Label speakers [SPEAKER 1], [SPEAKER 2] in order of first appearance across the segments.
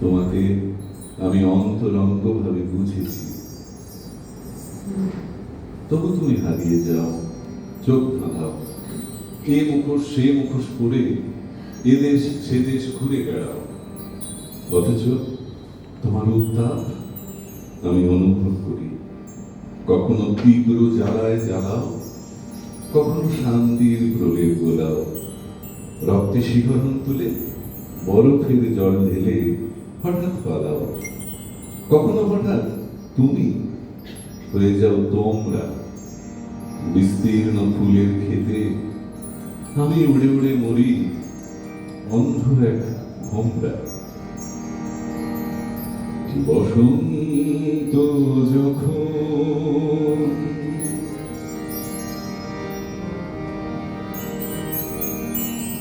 [SPEAKER 1] তোমাকে আমি অন্তরঙ্গ ভাবে বুঝেছি। তবু তুমি হারিয়ে যাও, চোখ ধাঁধাও। এ মুখোশ, সে মুখোশ পরে এ দেশ, সে দেশ ঘুরে বেড়াও। অথচ তোমার উত্তাপ আমি অনুভব করি। কখনো তীব্র জ্বালায় জ্বালাও, কখনো শান্তির প্রলেপ গোলাও। রক্তে শিহরণ তুলে বরফের জল ঢেলে হঠাৎ পালাও কখনো হঠাৎ তুমি হয়ে যাও তোমরা। বিস্তীর্ণ ফুলের খেতে আমি উড়ে উড়ে মরি অন্ধ এক ভোমরা। বসন্ত যখন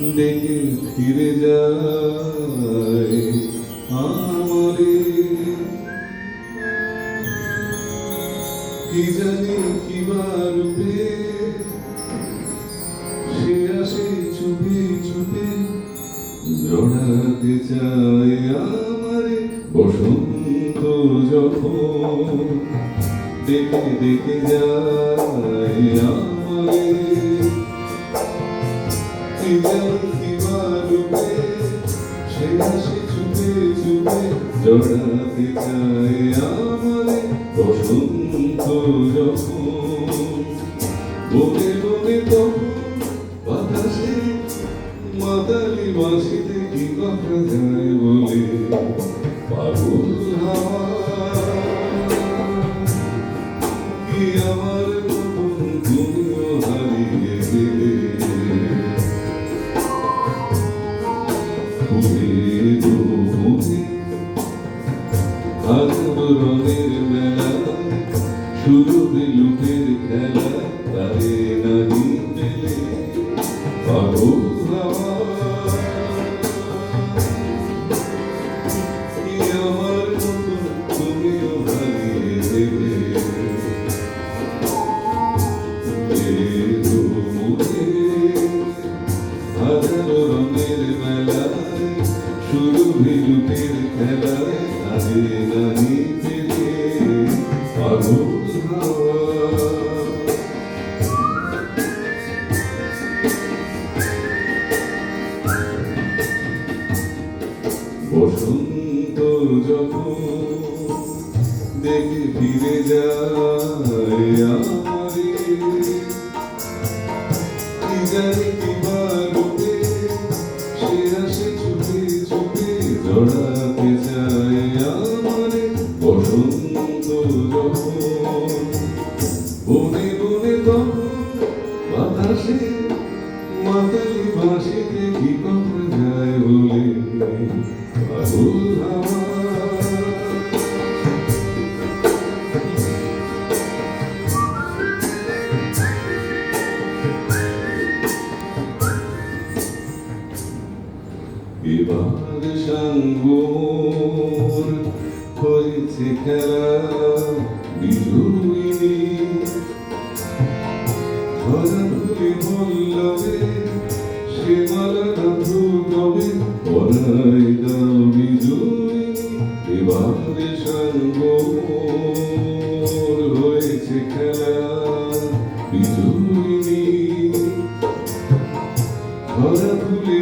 [SPEAKER 1] ডেকে ফিরে যায় আমারে। কি জানি কি রূপে সে আসে চুপে চুপে জড়াতে চায় আমারে। বসন্ত যখন ডেকে ডেকে যায় আমারে। জড়াতে চায় আমারে বসন্ত যখন। বনে বনে বাতাসে মাতালি বাঁশিতে কি কথা যায় বলে? পাগল হাওয়া শুরু লুকের খেলা তারে নাহি মেলে পাগল হাওয়া কি আমার মতো তুমিও বসন্ত যখন দেখে ফিরে যায়, আমারে কি জানি কি রূপে সে আসে ছুটে ছুটে জড়াতে এবার সাঙ্গর হয়েছে খেলা বিজুইনি ধরা ধরে বলবে সে মালা গাঁথু কবে পরাই দাও বিজুইনি এবার সাঙ্গর হয়েছে খেলা বিজুইনি ধরা ফুলে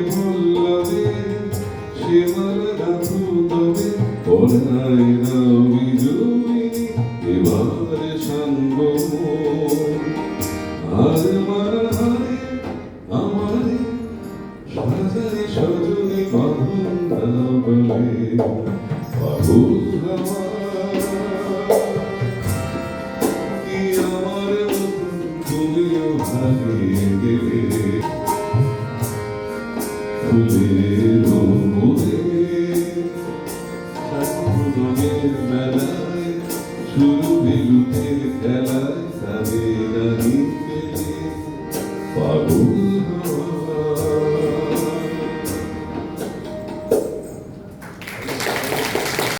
[SPEAKER 1] সজনে দাও বলে পাগল হাওয়া খেলায় তাদের পাগল হওয়া